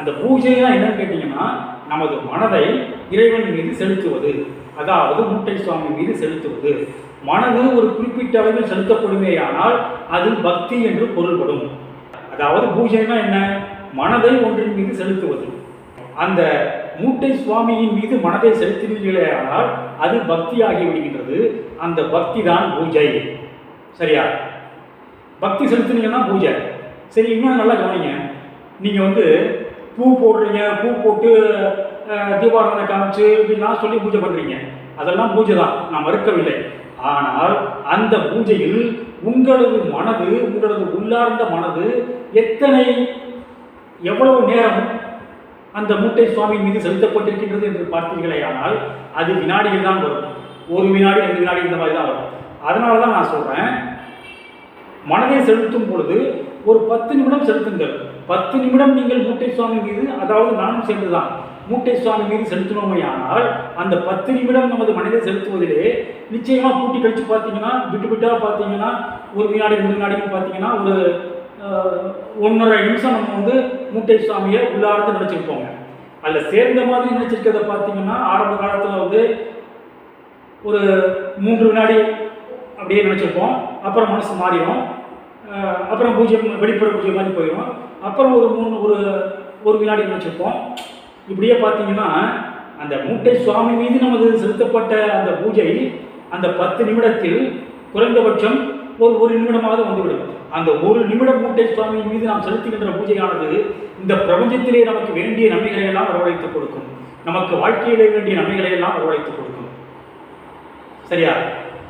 அந்த பூஜைனா என்னன்னு கேட்டீங்கன்னா நமது மனதை இறைவன் மீது செலுத்துவது. அதாவது மூட்டை சுவாமி மீது செலுத்துவது. மனது ஒரு குறிப்பிட்ட அளவில் செலுத்தப்படுமேயானால் அது பக்தி என்று பொருள்படும். அதாவது பூஜைனா என்ன? மனதை ஒன்றின் மீது செலுத்துவது. அந்த மூட்டை சுவாமியின் மீது மனதை செலுத்தினீர்களே ஆனால் அது பக்தியாகி விடுகின்றது. அந்த பக்தி தான் பூஜை. சரியா? பக்தி செலுத்துனீங்கன்னா பூஜை. சரி இன்னும் நல்லா கவனிங்க. நீங்கள் வந்து பூ போடுறீங்க பூ போட்டு அஹ், தீபாராதனை காமிச்சு இப்படிலாம் சொல்லி பூஜை பண்ணுறீங்க அதெல்லாம் பூஜை தான். நான் மறுக்கவில்லை. ஆனால் அந்த பூஜையில் உங்களது மனது உங்களது உள்ளார்ந்த மனது எத்தனை எவ்வளவு நேரம் அந்த மூட்டை சுவாமி மீது செலுத்தப்பட்டிருக்கின்றது என்று பார்த்தீர்களே ஆனால் அது வினாடியில் தான் வரும். ஒரு வினாடி ரெண்டு வினாடி இந்த மாதிரி தான் வரும். அதனால தான் நான் சொல்கிறேன் மனதை செலுத்தும் பொழுது ஒரு பத்து நிமிடம் செலுத்துங்கள். பத்து நிமிடம் நீங்கள் மூட்டை சுவாமி மீது அதாவது நானும் சேர்ந்துதான் மூட்டை சுவாமி மீது செலுத்தினோமையானால் அந்த பத்து நிமிடம் நமது மனதை செலுத்துவதிலே நிச்சயமாக கூட்டி கழித்து பார்த்தீங்கன்னா விட்டு விட்டா பார்த்தீங்கன்னா ஒரு வினாடி ரெண்டு வினாடின்னு பார்த்தீங்கன்னா ஒரு ஒன்றரை நிமிஷம் நம்ம வந்து மூட்டை சுவாமியை உள்ளார்ந்து நினச்சிருப்போங்க. அதில் சேர்ந்த மாதிரி நினச்சிருக்கிறத பார்த்தீங்கன்னா ஆரம்ப காலத்தில் வந்து ஒரு மூன்று வினாடி அப்படியே நினச்சிருப்போம். அப்புறம் மனசு மாறிடும். அப்புறம் பூஜ்ஜியம் வெளிப்புற பூஜ்ஜியம் மாதிரி போயிடும் அப்புறம் ஒரு மூணு ஒரு ஒரு வினாடி நினச்சிருப்போம். இப்படியே பார்த்தீங்கன்னா அந்த மூட்டை சுவாமி மீது நமது செலுத்தப்பட்ட அந்த பூஜை அந்த பத்து நிமிடத்தில் குறைந்தபட்சம் ஒரு ஒரு நிமிடமாவது வந்துவிடும். அந்த ஒரு நிமிடம் மூட்டை சுவாமி மீது நாம் செலுத்துகின்ற பூஜையானது இந்த பிரபஞ்சத்திலே நமக்கு வேண்டிய நன்மைகளை எல்லாம் வரவழைத்துக் கொடுக்கும். நமக்கு வாழ்க்கையிலே வேண்டிய நன்மைகளை எல்லாம் வரவழைத்துக் கொடுக்கும். சரியா?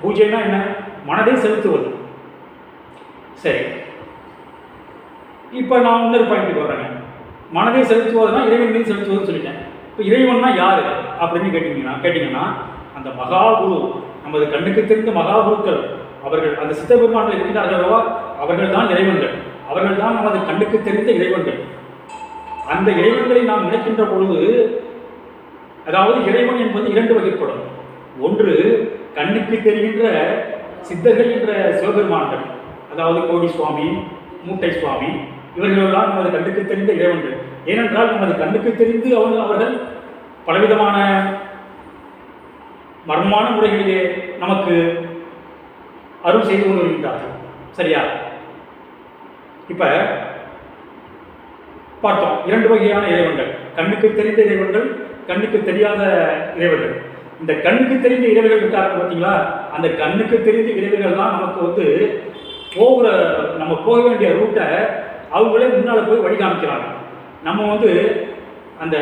பூஜைனா என்ன? மனதை செலுத்துவது. சரி. இப்போ நான் இன்னொரு பாயிண்ட்டுக்கு வர்றேங்க. மனதை செலுத்துவதுனா இறைவன் மீது செலுத்துவதுன்னு சொல்லிட்டேன். இப்போ இறைவன்னா யார்? அப்படின்னு கேட்டிங்கன்னா கேட்டிங்கன்னா அந்த மகாகுரு நமது கண்ணுக்கு தெரிந்த மகாகுருக்கள் அவர்கள் அந்த சித்தபெருமான்கள் இருக்கிறார்கள் அல்லவா? அவர்கள் தான் இறைவன்கள். அவர்கள் தான் நமது கண்ணுக்கு தெரிந்த இறைவன்கள். அந்த இறைவன்களை நாம் நினைக்கின்ற பொழுது அதாவது இறைவன் என்பது இரண்டு வகைப்படும். ஒன்று கண்ணுக்கு தெரிகின்ற சித்தர்கள் என்ற சிவபெருமான்கள். அதாவது கோடி சுவாமி மூட்டை சுவாமி இவர்களெல்லாம் நமது கண்ணுக்கு தெரிந்த இறைவன்கள். ஏனென்றால் நமது கண்ணுக்கு தெரிந்து அவர்கள் அவர்கள் பலவிதமான மர்மமான முறைகளிலே நமக்கு அருள் செய்து கொண்டு வருகின்றார்கள். சரியா? இப்போ பார்த்தோம் இரண்டு வகையான இறைவன்கள். கண்ணுக்கு தெரிந்த இறைவன்கள் கண்ணுக்கு தெரியாத இறைவர்கள். இந்த கண்ணுக்கு தெரிந்த இறைவர்கள் இருக்காங்க பார்த்தீங்களா? அந்த கண்ணுக்கு தெரிந்த இறைவர்கள் தான் நமக்கு வந்து போகிற நம்ம போக வேண்டிய ரூட்டை அவங்களே முன்னால் போய் வழி காமிக்கிறாங்க நம்ம வந்து அந்த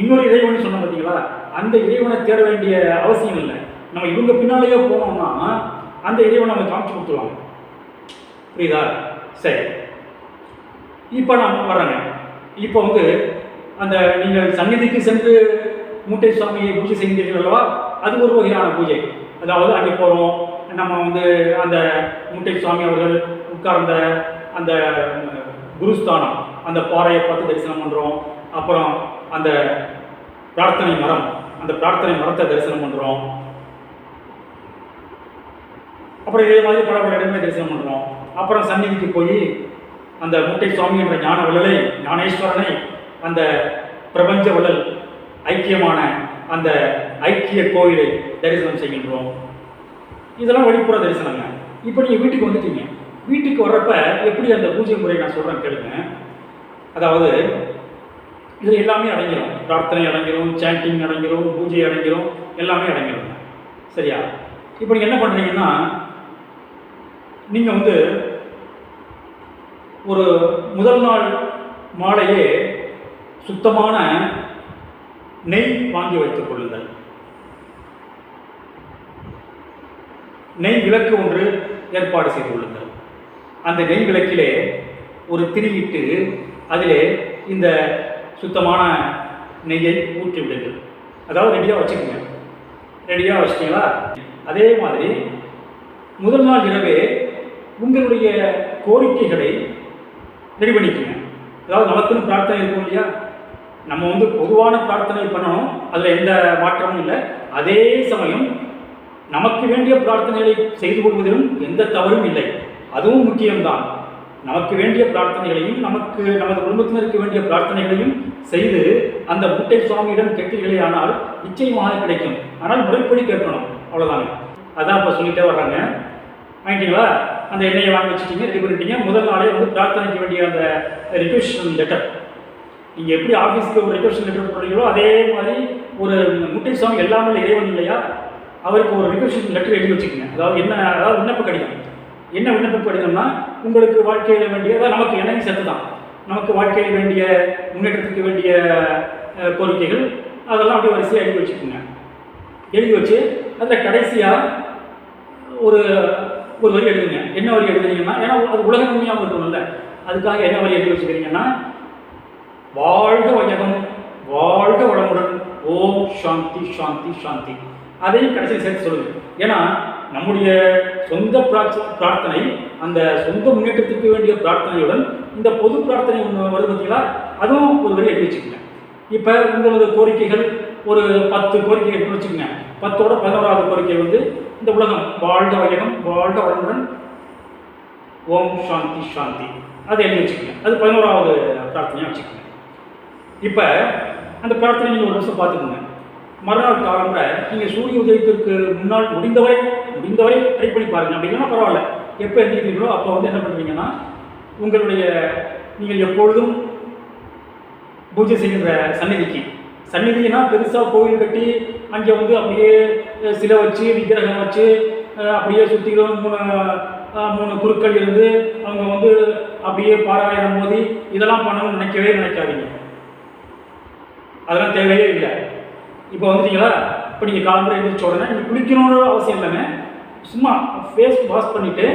இன்னொரு இறைவன் சொன்னோம் பார்த்தீங்களா அந்த இறைவனை தேட வேண்டிய அவசியம் இல்லை. நம்ம இவங்க பின்னாலேயே போனோம்னா அந்த இறைவனை நம்ம காமிச்சு கொடுத்துருவாங்க. புரியுதா? சரி. இப்போ நான் வர்றேங்க. இப்போ வந்து அந்த நீங்கள் சந்நிதிக்கு சென்று மூட்டை சுவாமியை பூஜை செய்கிறீர்கள் அல்லவா? அது ஒரு வகையான பூஜை. அதாவது அங்கே போகிறோம் நம்ம வந்து அந்த முட்டை சுவாமி அவர்கள் உட்கார்ந்த அந்த குருஸ்தானம் அந்த பாறையை பார்த்து தரிசனம் பண்ணுறோம் அப்புறம் அந்த பிரார்த்தனை மரம் அந்த பிரார்த்தனை மரத்தை தரிசனம் பண்ணுறோம் அப்புறம் இதே மாதிரி பல பல இடமே தரிசனம் பண்ணுறோம் அப்புறம் சந்நிதிக்கு போய் அந்த முட்டை சுவாமி என்ற ஞான வள்ளலை ஞானேஸ்வரனை அந்த பிரபஞ்ச வள்ளல் ஐக்கியமான அந்த ஐக்கிய கோயிலை தரிசனம் செய்கின்றோம். இதெல்லாம் வெளிப்புற தரிசனங்க. இப்போ நீங்கள் வீட்டுக்கு வந்துட்டீங்க. வீட்டுக்கு வர்றப்ப எப்படி அந்த பூஜை முறை நான் சொல்கிறேன் கேளுங்க. அதாவது இதில் எல்லாமே அடங்கிடும் பிரார்த்தனை அடங்கிடும் சாண்டிங் அடங்கிடும் பூஜை அடங்கிடும் எல்லாமே அடங்கிடும் சரியா? இப்போ நீங்கள் என்ன பண்ணுறீங்கன்னா நீங்கள் வந்து ஒரு முதல் நாள் மாலையே சுத்தமான நெய் வாங்கி வைத்துக் கொள்ளுங்கள். நெய் விளக்கு ஒன்று ஏற்பாடு செய்து கொள்ளுங்கள். அந்த நெய் விளக்கிலே ஒரு திரியிட்டு அதிலே இந்த சுத்தமான நெய்யை ஊற்றி விடுங்கள். அதாவது ரெடியாக வச்சுக்கோங்க. ரெடியாக வச்சிட்டீங்களா? அதே மாதிரி முதல் நாள் இரவே உங்களுடைய கோரிக்கைகளை ரெடி பண்ணிக்கோங்க. அதாவது நமக்குன்னு பிரார்த்தனை இருக்கும் இல்லையா? நம்ம வந்து பொதுவான பிரார்த்தனை பண்ணணும். அதில் எந்த மாற்றமும் இல்லை. அதே சமயம் நமக்கு வேண்டிய பிரார்த்தனைகளை செய்து கொள்வதிலும் எந்த தவறும் இல்லை. அதுவும் முக்கியம்தான். நமக்கு வேண்டிய பிரார்த்தனைகளையும் நமக்கு நமது குடும்பத்தினருக்கு வேண்டிய பிரார்த்தனைகளையும் செய்து அந்த முட்டை சுவாமியிடம் கேட்டீர்களே ஆனால் நிச்சயமாக கிடைக்கும். ஆனால் முறைப்படி கேட்கணும். அவ்வளோதாங்க அதான் இப்போ சொல்லிட்டே வர்றாங்க. வாங்கிட்டீங்களா? அந்த எண்ணெயை வாங்கி வச்சுட்டீங்க ரெடி பண்ணிட்டீங்க. முதல் நாளே வந்து பிரார்த்தனைக்கு வேண்டிய அந்த ரிக்வெஸ்ட் லெட்டர் நீங்கள் எப்படி ஆஃபீஸ்க்கு ஒரு ரிக்வெஸ்ட் லெட்டர் போடுறீங்களோ அதே மாதிரி ஒரு முட்டை சுவாமி எல்லாமே இறைவன் இல்லையா? அவருக்கு ஒரு ரிக்வஷன் லெட்டர் எழுதி வச்சுக்கோங்க. அதாவது என்ன அதாவது விண்ணப்ப கடிதம். என்ன விண்ணப்ப கடிதம்னா உங்களுக்கு வாழ்க்கையில் வேண்டிய அதாவது நமக்கு என்னையும் சேர்த்து தான் நமக்கு வாழ்க்கையில் வேண்டிய முன்னேற்றத்துக்கு வேண்டிய கோரிக்கைகள் அதெல்லாம் அப்படியே வரிசையாக எழுதி வச்சுக்கோங்க. எழுதி வச்சு அதில் கடைசியாக ஒரு ஒரு வரி எழுதுங்க. என்ன வரி எழுதுறீங்கன்னா ஏன்னா அது உலக உண்மையாக இருக்கணும்ல. அதுக்காக என்ன வரி எழுதி வச்சுக்கிறீங்கன்னா வாழ்க வையகம் வாழ்க வளமுடன். ஓம் சாந்தி சாந்தி சாந்தி. அதையும் கடைசியில் சேர்த்து சொல்லுங்க. ஏன்னா நம்முடைய சொந்த பிரார்த்த- பிரார்த்தனை அந்த சொந்த முன்னேற்றத்துக்கு வேண்டிய பிரார்த்தனையுடன் இந்த பொது பிரார்த்தனை ஒன்று வருது பார்த்தீங்களா அதுவும் ஒரு வரி எழுதி வச்சுக்கோங்க. இப்போ உங்களது கோரிக்கைகள் ஒரு பத்து கோரிக்கைகள் வச்சுக்கோங்க. பத்தோட பதினோராவது கோரிக்கை வந்து இந்த உலகம் வாழ்க வையகம் வாழ்க வளமுடன் ஓம் சாந்தி சாந்தி. அதை எழுதி வச்சுக்கோங்க. அது பதினோராவது பிரார்த்தனையாக வச்சுக்கோங்க. இப்போ அந்த பிரார்த்தனை நீங்கள் ஒரு நிமிஷம் பார்த்துக்கோங்க. மறுநாள் காலம்புற நீங்கள் சூரிய உதயத்திற்கு முன்னால் முடிந்தவரை முடிந்தவரை ட்ரை பண்ணி பாருங்க. அப்படி இல்லைன்னா பரவாயில்ல. எப்போ எந்திரிக்கிறீங்களோ அப்போ வந்து என்ன பண்ணுவீங்கன்னா உங்களுடைய நீங்கள் எப்பொழுதும் பூஜை செய்கின்ற சந்நிதிக்கு. சந்நிதினா பெருசாக கோவில் கட்டி அங்கே வந்து அப்படியே சிலை வச்சு விக்கிரகம் வச்சு அப்படியே சுற்றிலும் மூணு மூணு குருக்கள் இருந்து அவங்க வந்து அப்படியே பாராயணம் மோதி இதெல்லாம் பண்ணணும்னு நினைக்கவே நினைக்காதீங்க. அதெல்லாம் தேவையே இல்லை. இப்போ வந்துட்டீங்களா? இப்போ நீங்கள் காலம்புரை எழுந்திரிச்ச உடனே நீங்கள் குளிக்கணும்னு அவசியம் இல்லைங்க. சும்மா ஃபேஸ் வாஷ் பண்ணிவிட்டு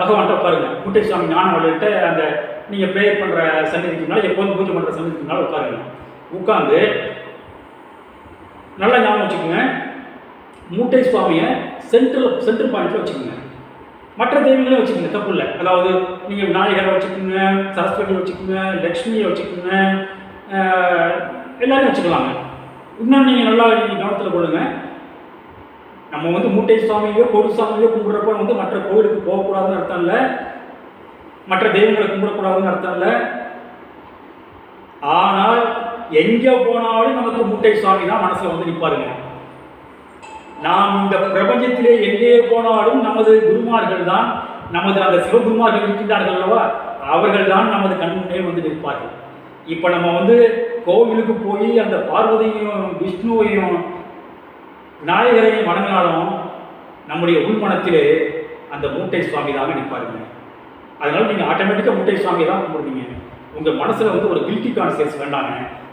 பகவான்கிட்ட உட்காருங்க. முட்டை சுவாமி ஞான வழிகிட்ட அந்த நீங்கள் ப்ரேயர் பண்ணுற சன்னிதிக்கு முன்னால் எப்போதும் பூஜை பண்ணுற சன்னிதிக்கு முன்னால் உட்காருங்க. உட்காந்து நல்லா ஞாபகம் வச்சுக்கோங்க. மூட்டை சுவாமியை சென்ட்ரல் சென்ட்ரல் பாயிண்ட்டில் வச்சுக்கோங்க. மற்ற தெய்வங்களையும் வச்சுக்கோங்க தப்பு இல்லை. அதாவது நீங்கள் விநாயகரை வச்சுக்கோங்க சரஸ்வதியை வச்சுக்கோங்க லக்ஷ்மியை வச்சுக்கோங்க ஆஹ், எல்லாரையும் வச்சுக்கலாங்க. இன்னும் நீங்கள் நல்லா நீங்கள் கவனத்தில் கொள்ளுங்க. நம்ம வந்து மூட்டை சுவாமியோ கோவில் சுவாமியோ கும்பிட்றப்ப வந்து மற்ற கோவிலுக்கு போகக்கூடாதுன்னு அர்த்தம் இல்லை. மற்ற தெய்வங்களை கும்பிடக்கூடாதுன்னு அர்த்தம் இல்லை. ஆனால் எங்கே போனாலும் நமக்கு மூட்டை சுவாமி தான் மனசில் வந்து நிற்பாருங்க நாம் இந்த பிரபஞ்சத்திலே எங்கே போனாலும் நமது குருமார்கள் தான் நமது அந்த சிவகுருமார்கள் இருக்கின்றார்கள் அல்லவா? அவர்கள் தான் நமது கண் முன்னே வந்து நிற்பார்கள். இப்போ நம்ம வந்து கோவிலுக்கு போய் அந்த பார்வதியையும் விஷ்ணுவையும் விநாயகரையும் வணங்கினாலும் நம்முடைய உள்மனத்திலே அந்த மூட்டை சுவாமி தான் நிற்பாருங்க. அதனால நீங்கள் ஆட்டோமேட்டிக்காக மூட்டை சுவாமி தான் கும்பிடுவீங்க. உங்கள் மனசில் வந்து ஒரு கில்ட்டி கான்சியஸ் வேண்டாங்க.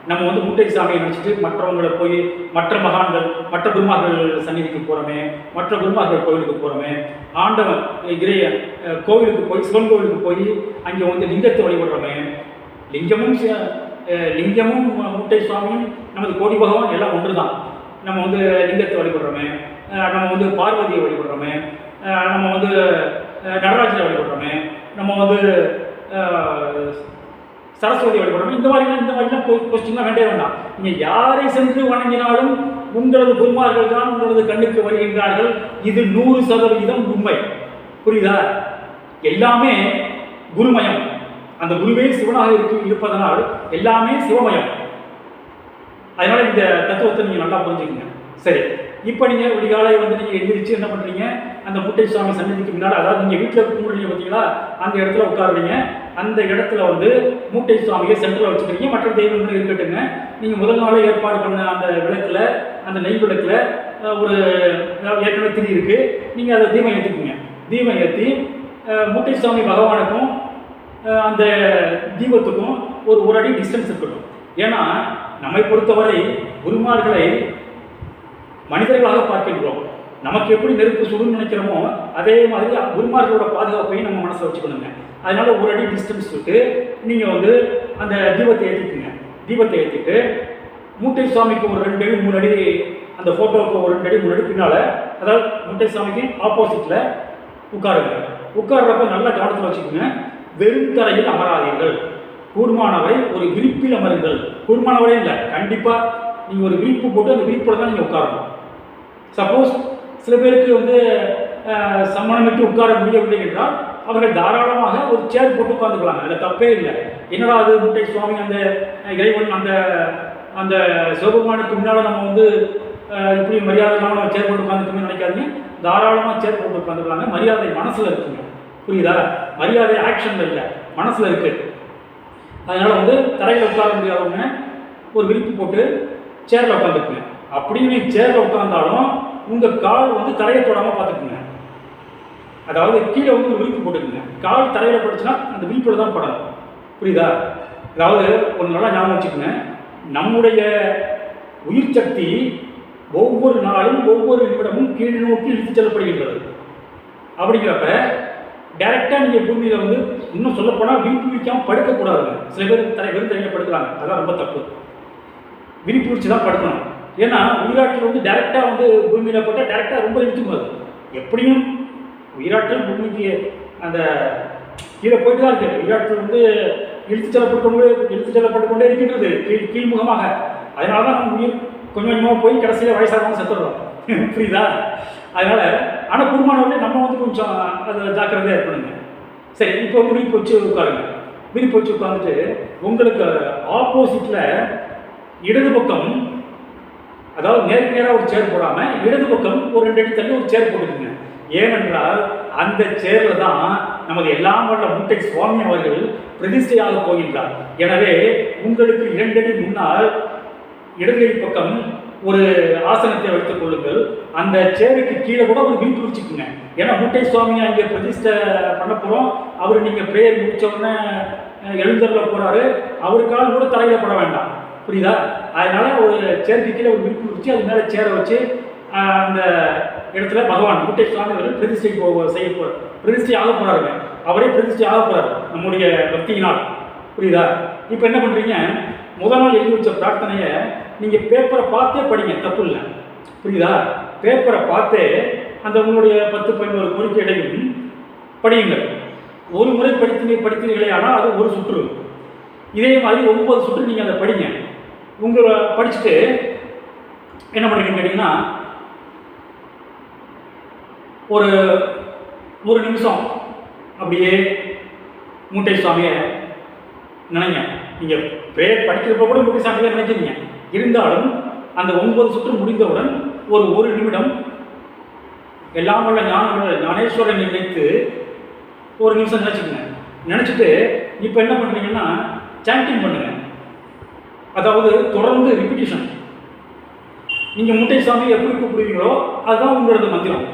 நம்ம வந்து மூட்டை சாமியை நினச்சிட்டு மற்றவங்களை போய் மற்ற மகான்கள் மற்ற குருமார்கள் சந்நிதிக்கு போகிறோமே மற்ற குருமார்கள் கோவிலுக்கு போகிறோமே ஆண்டவன் இறைய கோவிலுக்கு போய் சிவன் கோவிலுக்கு போய் அங்கே வந்து லிங்கத்தை வழிபடுறோமே லிங்கமும் லிங்கமும் மூட்டை சுவாமியும் நமது கோடி பகவான் எல்லாம் ஒன்று தான் நம்ம வந்து லிங்கத்தை வழிபடுறோமே நம்ம வந்து பார்வதியை வழிபடுறோமே நம்ம வந்து நடராஜரை வழிபடுறோமே நம்ம வந்து சரஸ்வதி வழிபடுறோம் இந்த மாதிரிலாம் இந்த மாதிரிலாம் கொஸ்டின்லாம் வேண்டே வேண்டாம். நீங்கள் யாரை சென்று வணங்கினாலும் உங்களது குருமார்கள் தான் உங்களது கண்ணுக்கு வருகின்றார்கள். இது நூறு சதவிகிதம் உண்மை. புரியுதா? எல்லாமே குருமயம். அந்த குருவே சிவனாக இருக்கு இருப்பதனால் எல்லாமே சிவமயம். அதனால இந்த தத்துவத்தை நீங்கள் நல்லா புரிஞ்சுக்கங்க. சரி. இப்போ நீங்கள் விடிகாலை வந்து நீங்கள் எந்திரிச்சு என்ன பண்ணுறீங்க அந்த முட்டை சுவாமி சன்னதிக்கு முன்னால் அதாவது நீங்கள் வீட்டில் கும்பிடுறீங்க பார்த்தீங்களா அந்த இடத்துல உட்காருவீங்க. அந்த இடத்துல வந்து மூட்டை சுவாமியை சென்டரில் வச்சுக்கிறீங்க. மற்ற தெய்வங்களும் இருக்கட்டுங்க நீங்கள் முதல் நாளே ஏற்பாடு பண்ண அந்த விளக்கில் அந்த நெய் விளக்கில் ஒரு ஏற்கனவே திரி இருக்குது நீங்கள் அதை தீபம் ஏற்றிக்குங்க தீபம் ஏற்றி மூட்டை சுவாமி பகவானுக்கும் அந்த தீபத்துக்கும் ஒரு ஒரு அடி டிஸ்டன்ஸ் இருக்கட்டும். ஏன்னா நம்மை பொறுத்தவரை குருமார்களை மனிதர்களாக பார்க்கின்றோம். நமக்கு எப்படி நெருப்பு சுடுன்னு நினைக்கிறோமோ அதே மாதிரி குருமார்களோட பாதுகாப்பையும் நம்ம மனசில் வச்சுக்கணுங்க. அதனால ஒரு அடி டிஸ்டன்ஸ் விட்டு நீங்கள் வந்து அந்த தீபத்தை ஏற்றிக்குங்க தீபத்தை ஏற்றிட்டு மூட்டை சுவாமிக்கு ஒரு ரெண்டு அடி மூணு அடி அந்த ஃபோட்டோவுக்கு ஒரு ரெண்டு அடி மூணு அடி பின்னால் அதாவது மூட்டை சுவாமிக்கு ஆப்போசிட்டில் உட்காருங்க. உட்கார்றப்ப நல்ல கவனத்தில் வச்சுக்கோங்க. வெறும் தரையில் அமராதீர்கள். கூர்மானவரை ஒரு விரிப்பில் அமருங்கள். கூர்மானவரே இல்லை கண்டிப்பாக நீங்கள் ஒரு விரிப்பு போட்டு அந்த விரிப்பில் தான் நீங்கள் உட்காரணும். சப்போஸ் சில பேருக்கு வந்து சம்மணமிட்டு உட்கார முடியவில்லை என்றால் அவர்கள் தாராளமாக ஒரு சேர் போட்டு உட்காந்துக்கலாம் அதில் தப்பே இல்லை. என்னடா அது முட்டை சுவாமி அந்த இறைவன் அந்த அந்த சிவபெருமானுக்கு முன்னால் நம்ம வந்து இப்படி மரியாதை இல்லாமல் நம்ம சேர் போட்டு உட்காந்துக்கணும்னு நினைக்காதீங்க. தாராளமாக சேர் போட்டு உட்காந்துக்கலாங்க மரியாதை மனசில் இருக்குங்க. புரியுதா? மரியாதை ஆக்ஷனில் இல்லை. மனசில் இருக்கு. அதனால் வந்து தரையில் உட்கார முடியாதவங்க ஒரு விரிப்பு போட்டு சேரில் உட்காந்துக்குங்க அப்படின்னு சேரில் உட்காந்தாலும் உங்கள் கால் வந்து தரையை தொடாமல் பார்த்துக்குங்க. அதாவது கீழே வந்து ஒரு விரிப்பு போட்டுக்குங்க. கால் தரையில் பட்டுச்சுன்னா அந்த விரிப்பில் தான் படணும். புரியுதா? அதாவது ஒரு நல்லா ஞாபகம் வச்சுக்கோங்க. நம்முடைய உயிர் சக்தி ஒவ்வொரு நாளும் ஒவ்வொரு நிமிடமும் கீழ் நோக்கி இழுத்து செல்லப்படுகின்றது. அப்படிங்கிறப்ப டைரெக்டாக நீங்கள் பூமியில் வந்து இன்னும் சொல்லப்போனால் விரிப்பு விரிக்காமல் படுக்கக்கூடாதுங்க. சில பேர் தலை வெறும் தனியாக படுக்கிறாங்க. அதெல்லாம் ரொம்ப தப்பு. விரிப்பு விரிச்சு தான் படுக்கணும். ஏன்னா உயிராற்றல் வந்து டைரெக்டாக வந்து பூமியில் போட்டால் டைரெக்டாக ரொம்ப இழுத்துக்கும் அது. எப்படியும் உயிராற்றல் பூமிக்கு அந்த கீழே போயிட்டு தான் இருக்கு. உயிராற்றல் வந்து இழுத்து செல்லப்பட்டுக்கொண்டு இழுத்து செல்லப்பட்டுக்கொண்டே இருக்கின்றது. கீழ் கீழ்முகமாக. அதனால தான் நம்ம உயிர் கொஞ்சம் கொஞ்சமாக போய் கடைசியில் வயசாகவும் செத்துடுறோம். புரியுதா? அதனால் ஆனால் குடும்பமானவர்களே நம்ம வந்து கொஞ்சம் அது ஜாக்கிரதையாக இருக்கணுங்க. சரி இப்போ வந்து விரிப்பு வச்சு உட்காருங்க. விரிப்பு வச்சு உட்காந்துட்டு உங்களுக்கு ஆப்போசிட்டில் இடது பக்கம் அதாவது நேருக்கு நேராக ஒரு சேர் போடாமல் இடது பக்கம் ஒரு ரெண்டு அடி தள்ளி ஒரு சேர் போட்டுக்குங்க. ஏனென்றால் அந்த சேரில் தான் நமது எல்லாம் வல்ல முட்டை சுவாமி அவர்கள் பிரதிஷ்டையாக போகின்றார். எனவே உங்களுக்கு இரண்டடி முன்னால் இடதுகை பக்கம் ஒரு ஆசனத்தை வைத்துக் கொள்ளுங்கள். அந்த சேருக்கு கீழே கூட ஒரு வீட்டு வச்சுக்கோங்க ஏன்னா முட்டை சுவாமி அங்கே பிரதிஷ்டை பண்ண போகிறோம் அவர் நீங்கள் ப்ரேயர் முடிச்ச உடனே அஹ், எழுந்தருள அவருக்கால் கூட தலையில் பட வேண்டாம். புரியுதா? அதனால் ஒரு சேருக்கு கீழே ஒரு விரிப்பு வச்சு அது மேலே சேரை வச்சு அந்த இடத்துல பகவான் முட்டை சுவாமி அவர் பிரதிஷ்டை போக செய்ய போகிறார் பிரதிஷ்டை ஆக போகிறாருங்க அவரே பிரதிஷ்டை ஆக போகிறார் நம்முடைய பக்தியினால். புரியுதா? இப்போ என்ன பண்ணுறீங்க முதல் நாள் எழுதி வச்ச பிரார்த்தனையை நீங்கள் பேப்பரை பார்த்தே படிங்க தப்பு இல்லை புரியுதா பேப்பரை பார்த்தே அந்த உங்களுடைய பத்து பதினோரு கோரிக்கைகளையும் படியுங்கள். ஒரு முறை படித்து படித்தீர்களே ஆனால் அது ஒரு சுற்று. இதே மாதிரி ஒன்பது சுற்று நீங்கள் அதை படிங்க. உங்களை படிச்சுட்டு என்ன பண்ணுறீங்கன்னு கேட்டிங்கன்னா ஒரு ஒரு நிமிஷம் அப்படியே மூட்டை சுவாமியை நினைங்க. நீங்கள் ப்ரேயர் படிக்கிறப்ப கூட மூட்டை சாமியை நினைக்கிறீங்க இருந்தாலும் அந்த ஒன்பது சுற்று முடிந்தவுடன் ஒரு ஒரு நிமிடம் எல்லாம் வல்ல ஞான ஞானேஸ்வரன் நினைத்து ஒரு நிமிஷம் நினச்சிக்கங்க. நினச்சிட்டு இப்போ என்ன பண்ணுறீங்கன்னா சாண்டிங் பண்ணுங்க. அதாவது தொடர்ந்து ரிப்பிட்டேஷன் நீங்கள் முட்டை சாமி எப்படி கூப்பிடுவீங்களோ அதுதான் உங்களோட மந்திரம்.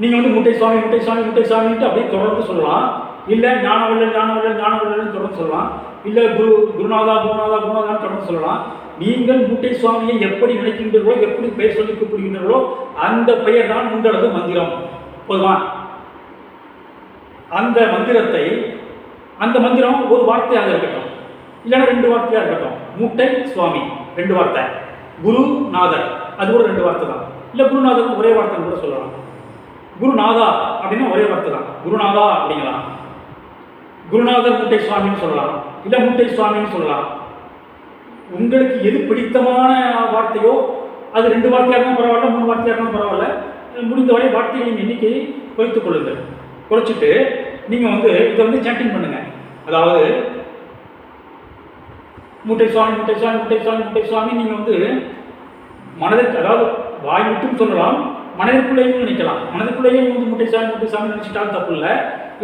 நீங்கள் வந்து முட்டை சுவாமி முட்டை சுவாமி முட்டை சுவாமின்ட்டு அப்படியே தொடர்ந்து சொல்லலாம். இல்லை ஞானவள்ளல் ஞானவள்ளல் ஞானவல்லல்னு தொடர்ந்து சொல்லலாம். இல்லை குரு குருநாதா குருநாதா குருநாதான்னு தொடர்ந்து சொல்லலாம். நீங்கள் முட்டை சுவாமியை எப்படி நினைக்கின்றீர்களோ எப்படி பெயர் சொல்லி கூப்பிடுகின்றீர்களோ அந்த பெயர் தான் உங்களது மந்திரம். போதுமா? அந்த மந்திரத்தை அந்த மந்திரம் ஒரு வார்த்தையாக இருக்கட்டும். இல்லைன்னா ரெண்டு வார்த்தையாக இருக்கட்டும். மூட்டை சுவாமி ரெண்டு வார்த்தை. குருநாதர் அது கூட ரெண்டு வார்த்தை தான். இல்லை குருநாதர் ஒரே வார்த்தை கூட சொல்லலாம். குருநாதா அப்படின்னா ஒரே வார்த்தை தான். குருநாதா அப்படிங்கலாம். குருநாதர் முட்டை சுவாமின்னு சொல்லலாம். இல்லை முட்டை சுவாமின்னு சொல்லலாம். உங்களுக்கு எது பிடித்தமான வார்த்தையோ அது ரெண்டு வார்த்தையாக இருந்தாலும் பரவாயில்ல மூணு வார்த்தையாக இருந்தாலும் பரவாயில்ல முடிந்தவரை வார்த்தைகளின் எண்ணிக்கையை குறைத்துக் கொள்ளுங்கள். குறைச்சிட்டு நீங்கள் வந்து இதை வந்து சேட்டிங் பண்ணுங்க. அதாவது முட்டை சுவாமி முட்டை சுவாமி முட்டை சுவாமி முட்டை சுவாமி நீங்கள் வந்து மனதிற்கு அதாவது வாய் விட்டும் சொல்லலாம் மனதிற்குள்ளேயும் நினைக்கலாம். மனதிற்குள்ளேயும் வந்து முட்டை சுவாமி முட்டை சுவாமி நினைச்சிட்டாலும் தப்பு இல்லை.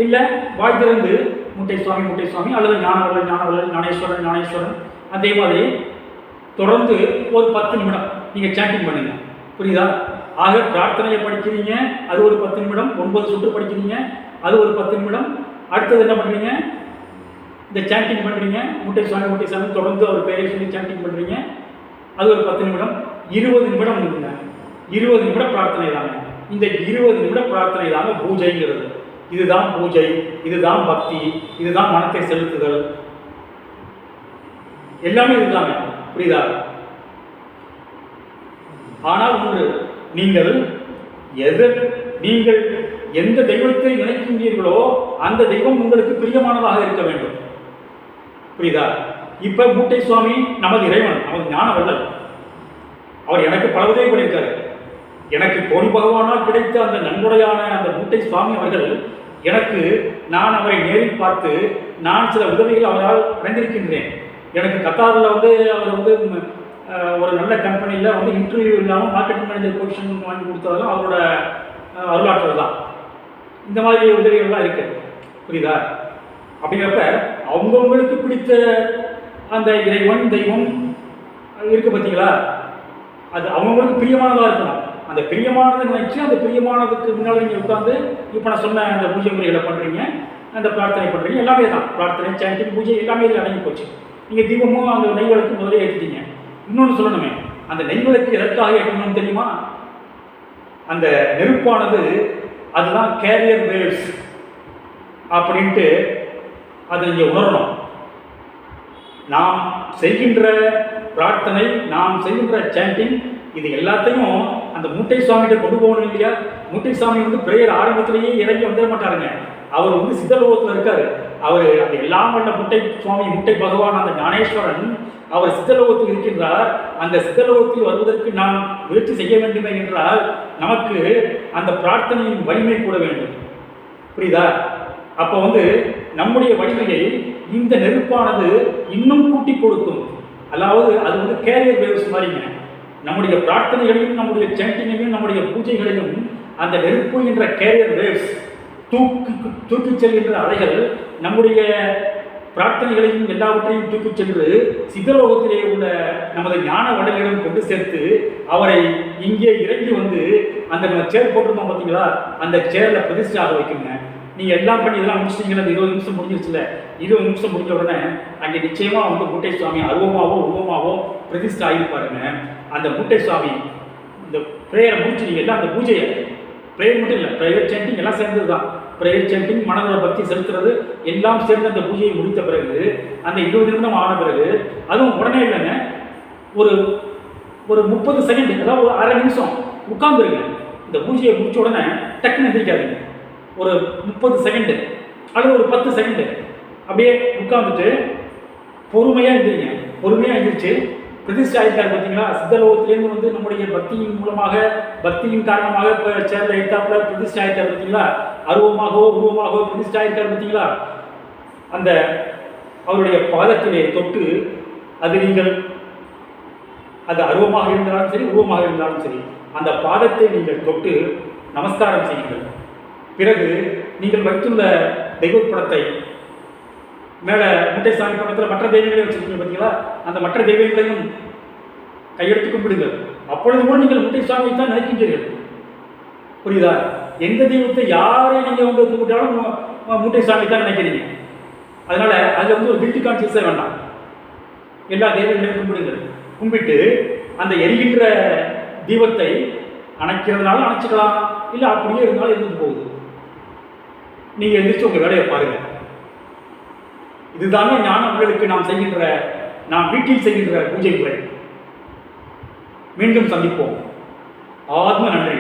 இல்லை வாய் திறந்து முட்டை சுவாமி முட்டை சுவாமி அல்லது ஞானவர்கள் ஞானவர்கள் ஞானேஸ்வரன் ஞானேஸ்வரன். அதே மாதிரி தொடர்ந்து ஒரு பத்து நிமிடம். நீங்கள் சாண்டிங் பண்ணுங்க. புரியுதா? ஆக பிரார்த்தனையை படிக்கிறீங்க அது ஒரு பத்து நிமிடம். ஒன்பது சுற்று படிக்கிறீங்க அது ஒரு பத்து நிமிடம். அடுத்தது என்ன பண்ணுறீங்க இந்த சாண்டிங் பண்ணுறீங்க முட்டை சுவாமி முட்டை சாமி தொடர்ந்து அவர் பெயரை சொல்லி சாண்டிங் பண்ணுறீங்க அது ஒரு பத்து நிமிடம். இருபது நிமிடம் இருக்குங்க இருபது நிமிட பிரார்த்தனை தாங்க இந்த இருபது நிமிட பிரார்த்தனை தாங்க பூஜைங்கிறது. இதுதான் பூஜை இதுதான் பக்தி இதுதான் மனத்தை செலுத்துதல். எல்லாமே இதுதாங்க புரியுதா? ஆனால் ஒன்று நீங்கள் எது நீங்கள் எந்த தெய்வத்தை நினைக்கின்றீர்களோ அந்த தெய்வம் உங்களுக்கு பிரியமானதாக இருக்க வேண்டும். புரியுதா? இப்ப மூட்டை சுவாமி நமது இறைவன் நமது ஞான அவர் எனக்கு பல உதவி பண்ணியிருக்காரு எனக்கு கோடி பகவானால் கிடைத்த அந்த நன்கொடையான அந்த மூட்டை சுவாமி அவர்கள் எனக்கு நான் அவரை நேரில் பார்த்து நான் சில உதவிகள் அவரால் அடைந்திருக்கின்றேன். எனக்கு கத்தாரில் வந்து அவர் வந்து ஒரு நல்ல கம்பெனியில் வந்து இன்டர்வியூ இல்லாமல் மார்க்கெட்டிங் மேனேஜர் பொசிஷன் வாங்கி கொடுத்ததெல்லாம் அவரோட வரலாற்று தான். இந்த மாதிரி உதவிகள்லாம் இருக்குது புரியுதா? அப்படிங்கிறப்ப அவங்கவுங்களுக்கு பிடித்த அந்த இறைவன் தெய்வம் இருக்குது பார்த்தீங்களா அது அவங்கவுங்களுக்கு பிரியமானதாக இருக்கணும். அந்த பிரியமானதை நினைச்சு அந்த பிரியமானதுக்கு முன்னால் நீங்கள் உட்காந்து இப்போ நான் சொன்ன அந்த பூஜை முறைகளை பண்ணுறீங்க அந்த பிரார்த்தனை பண்ணுறீங்க எல்லாமே தான். பிரார்த்தனை சாண்டிங் பூஜை எல்லாமே இதில் அடங்கி போச்சு. நீங்கள் தீபமும் அந்த நெய்வலுக்கு முதலே ஏற்றிட்டீங்க இன்னொன்று சொல்லணுமே அந்த நெய்வலுக்கு எதற்காக ஏற்றணும்னு தெரியுமா? அந்த நெருப்பானது அதுதான் கேரியர் வேவ்ஸ் அப்படின்ட்டு அதை நீங்கள் உணரணும். நாம் செய்கின்ற பிரார்த்தனை நாம் செய்கின்ற சாண்டிங் இது எல்லாத்தையும் அந்த மூட்டை சுவாமிகிட்ட கொண்டு போகணும் இல்லையா? மூட்டை சுவாமி வந்து பிரேயர் ஆரம்பத்திலேயே இறங்கி வந்துட மாட்டாருங்க. அவர் வந்து சித்தலோகத்தில் இருக்காரு. அவர் அந்த எல்லாம் வல்ல முட்டை சுவாமி முட்டை பகவான் அந்த ஞானேஸ்வரன் அவர் சித்தலோகத்தில் இருக்கின்றார். அந்த சித்தலோகத்தில் வருவதற்கு நாம் முயற்சி செய்ய வேண்டுமே என்றால் நமக்கு அந்த பிரார்த்தனையின் வலிமை கூட வேண்டும். புரியுதா? அப்போ வந்து நம்முடைய வலிமையை இந்த நெருப்பானது இன்னும் கூட்டி கொடுக்கும். அதாவது அது வந்து கேரியர் வேவ்ஸ் மாதிரிங்க. நம்முடைய பிரார்த்தனைகளையும் நம்முடைய சேண்டிங்கையும் நம்முடைய பூஜைகளையும் அந்த நெருப்பு என்ற கேரியர் வேவ்ஸ் தூக்கி தூக்கிச் செல்கின்ற அலைகள் நம்முடைய பிரார்த்தனைகளையும் எல்லாவற்றையும் தூக்கிச் சென்று சித்தலோகத்திலே உள்ள நமது ஞான வடலிடம் கொண்டு சேர்த்து அவரை இங்கே இறங்கி வந்து அந்த நம்ம சேர் போட்டிருந்தோம் பார்த்தீங்களா அந்த சேரில் பிரதிஷ்டாக வைக்குங்க. நீங்கள் எல்லாம் பண்ணி இதெல்லாம் முடிச்சிட்டீங்களா அந்த இருபது நிமிஷம் முடிஞ்சிருச்சுல இருபது நிமிஷம் முடிஞ்ச உடனே அங்கே நிச்சயமாக வந்து முட்டை சுவாமி அருவமாவோ உருவமாவோ பிரதிஷ்டை ஆகிருப்பாருங்க அந்த முட்டை சுவாமி இந்த ப்ரேயரை முடிச்சிட்டீங்க எல்லாம் அந்த பூஜையை ப்ரேயர் மட்டும் இல்லை ப்ரேயர் சேண்டிங் எல்லாம் சேர்ந்தது தான் ப்ரேயர் சேண்டிங் மனதில் பக்தி செலுத்துறது எல்லாம் சேர்ந்து அந்த பூஜையை முடித்த பிறகு அந்த இருபது நிமிடம் ஆன பிறகு அதுவும் உடனே இல்லைங்க. ஒரு ஒரு முப்பது செகண்ட் அதாவது ஒரு அரை நிமிஷம் உட்காந்துருங்க இந்த பூஜையை முடிச்ச உடனே டக்குன்னு எந்திரிக்காதுங்க. ஒரு முப்பது செகண்டு அல்லது ஒரு பத்து செகண்டு அப்படியே உட்காந்துட்டு பொறுமையாக எழுந்திரிங்க பொறுமையாக எழுந்திரிச்சு பிரதிஷ்டை ஆயிருக்காரு பார்த்தீங்களா? சித்தலோகத்திலேருந்து வந்து நம்முடைய பக்தியின் மூலமாக பக்தியின் காரணமாக இப்போ சேர்ந்த எழுத்தாப்புல பிரதிஷ்டை ஆயிருக்காரு பார்த்தீங்களா? அருவமாகவோ உருவமாகவோ பிரதிஷ்டை ஆயிருக்காரு பார்த்தீங்களா? அந்த அவருடைய பாதத்திலே தொட்டு அது நீங்கள் அது அருவமாக இருந்தாலும் சரி உருவமாக இருந்தாலும் சரி அந்த பாதத்தை நீங்கள் தொட்டு நமஸ்காரம் செய்யுங்கள். பிறகு நீங்கள் வைத்துள்ள தெய்வ படத்தை மேலே முட்டை சாமி பக்கத்தில் மற்ற தெய்வங்களை வச்சுருக்கீங்க பார்த்தீங்களா அந்த மற்ற தெய்வங்களையும் கையெடுத்து கும்பிடுங்கள். அப்பொழுது கூட நீங்கள் முட்டை சாமியை தான் நினைக்கின்றீர்கள். புரியுதா? எந்த தெய்வத்தை யாரை நீங்கள் வந்து கும்பிட்டாலும் முட்டை சாமி தான் நினைக்கிறீங்க. அதனால் அதில் வந்து ஒரு கில்ட்டி கான்சியஸே வேண்டாம். எல்லா தெய்வங்களையும் கும்பிடுங்கள். கும்பிட்டு அந்த எரிகின்ற தீபத்தை அணைக்கிறதுனால அணைச்சிக்கலாம். இல்லை அப்படியே இருந்தாலும் இருந்துட்டு போகுது. நீங்கள் எந்திரிச்சு உங்கள் வேலையை பாருங்கள் இதுதானே ஞான உங்களுக்கு நாம் செய்கின்ற நாம் வீட்டில் செய்கின்ற பூஜை முறை மீண்டும் சந்திப்போம். ஆத்ம நன்றி.